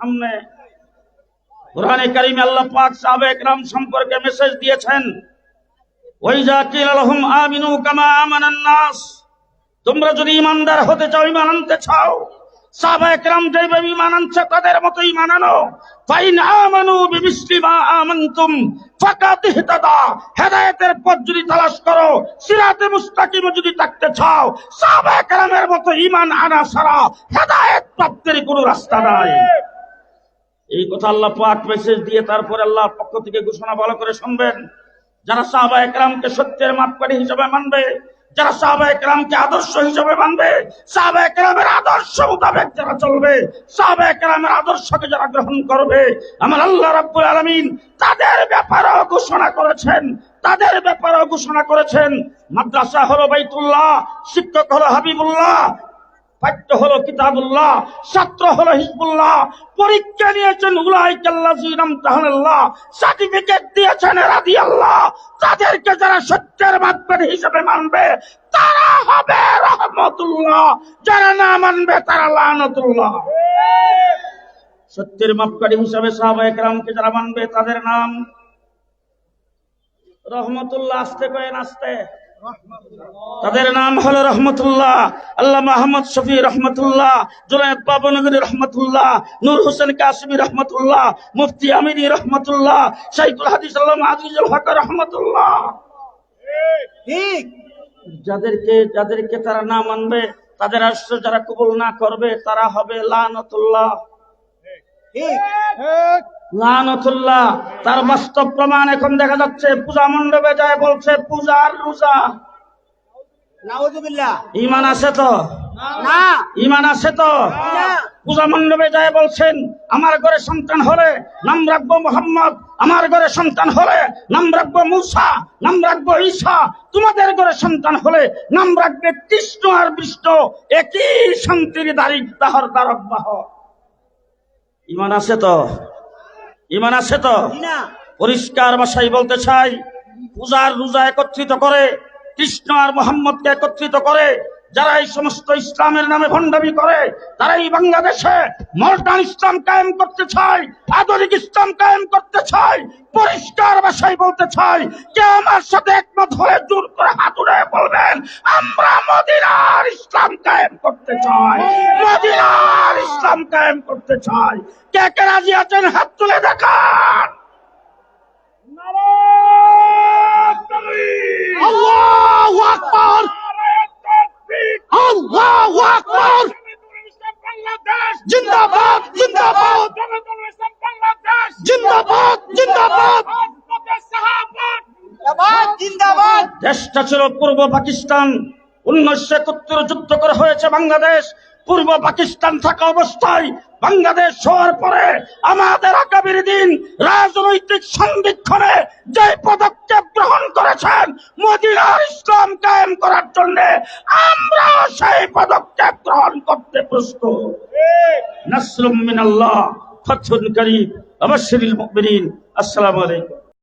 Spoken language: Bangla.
সামনে। কোরআনে আল্লাহ পাক সাহাবে একরাম সম্পর্কে মেসেজ দিয়েছেন। আলহুম আমিনু কামা আমানান নাস। তোমরা যদি ইমানদার হতে চাও ইমান আনতে চাও একরাম যেভাবে ইমান আনছে, তাদের ফাইন আমানু বিমিসলি মা ইহতাদা। হেদায়েতের পথ যদি তালাশ করো, সিরাতে মুস্তাকিম যদি থাকতে চাও সাহাবা একরামের মতো ইমান আনা ছাড়া হেদায়েত প্রাপ্তির কোনো রাস্তা নাই। এই কথা আল্লাহ পাক মেসেজ দিয়ে তারপরে আল্লাহর পক্ষ থেকে ঘোষণা ভালো করে শুনবেন। যারা সাহাবা একরামকে সত্যের মাপকাঠি হিসেবে মানবে, যারা সাহাবা একরামকে আদর্শ হিসেবে মানবে, সাহাবা একরামের আদর্শ মোতাবেক যারা চলবে, সাহাবা একরামের আদর্শকে যারা গ্রহণ করবে, আমার আল্লাহ রাব্বুল আলামিন তাদের ব্যাপারেও ঘোষণা করেছেন, তাদের ব্যাপারেও ঘোষণা করেছেন। মাদ্রাসা হলো বাইতুল্লাহ, শিক্ষক হলো হাবিবুল্লাহ পাঠ্য হলো কিতাবুল্লাহ, ছাত্র হলো হিজবুল্লাহ, পরীক্ষা নিয়েছেন উলাইকাল্লাজিনাম সার্টিফিকেট দিয়েছেন রাদি আল্লাহ তাদেরকে যারা সত্যের মাধ্যমে হিসেবে মানবে, তারা হবে রহমতুল্লাহ, যারা না মানবে তারা লানতুল্লাহ। সত্যের মাপকাঠি হিসাবে সাহাবা একরামকে যারা মানবে তাদের নাম রহমতুল্লাহ আসতে কয়েন আসতে তাদের নাম হলো রহমতুল্লাহ। আল্লাহ মাহমদ শফি রহমতুল্লাহ জুনায়দ বাবনগরী রহমতুল্লাহ নূর হোসেন কাসিমি রহমতুল্লাহ মুফতি আমিনী রহমতুল্লাহ শাইখুল হাদিস আল্লাহ আজিজুল হক রহমতুল্লাহ। ঠিক। যাদেরকে যাদেরকে তারা না মানবে তাদের আশ্র যারা কবুল না করবে তারা হবে লানতুল্লাহ। ঠিক। লানতুল্লাহ। তার বাস্তব প্রমাণ এখন দেখা যাচ্ছে। পূজা মণ্ডপে যায় বলছে পূজার রোজা। ইমান আছে তো? না। ইমান আছে তো? পূজা মণ্ডপে যায় বলছেন আমার ঘরে সন্তান হলে নাম রাখব মোহাম্মদ আমার ঘরে সন্তান হলে নাম রাখব মুসা নাম রাখব ঈসা। তোমাদের ঘরে সন্তান হলে নাম রাখবে কৃষ্ণ আর বিষ্ণু একই শান্তির দাঁড়ি তাহর দ্বারক বাহ ইমান আছে তো? ইমান আছে তো? না। পরিষ্কার ভাষায় বলতে চাই পূজার রোজা একত্রিত করে কৃষ্ণ আর মোহাম্মদকে একত্রিত করে যারা এই সমস্ত ইসলামের নামে ভণ্ডামি করে, তারা এই বাংলাদেশে মডার্ন ইসলাম কায়েম করতে চায়, আধুনিক ইসলাম কায়েম করতে চায়, পরিষ্কার ভাষায় বলতে চাই কে আমার সাথে একমত হয়ে জোর করে হাত উড়ে বলবেন, আমরা মদিনার ইসলাম কায়েম করতে চাই, মদিনার ইসলাম কায়েম করতে চাই। কে কে রাজি আছেন? হাত তুলে দেখান আল্লাহু আকবার আল্লাহু আকবার জিন্দাবাদ জিন্দাবাদ। জিন্দাবাদ জিন্দাবাদ। জিন্দাবাদ দেশটা ছিল পূর্ব পাকিস্তান। উনিশশো একাত্তর যুদ্ধ করা হয়েছে বাংলাদেশ। পূর্ব পাকিস্তান থাকা অবস্থায় বাংলাদেশ হওয়ার পরে আমাদের আগামীর দিন রাজনৈতিক সন্ধিক্ষণে যে পদক্ষেপ গ্রহণ করেছেন মদিনার ইসলাম কায়েম করার জন্য আমরা সেই পদক্ষেপ গ্রহণ করতে প্রস্তুত। নাসরুম মিনাল্লাহ ফাতহুন করিম আবাশশিরিল মুমিনিন, আসসালামু আলাইকুম।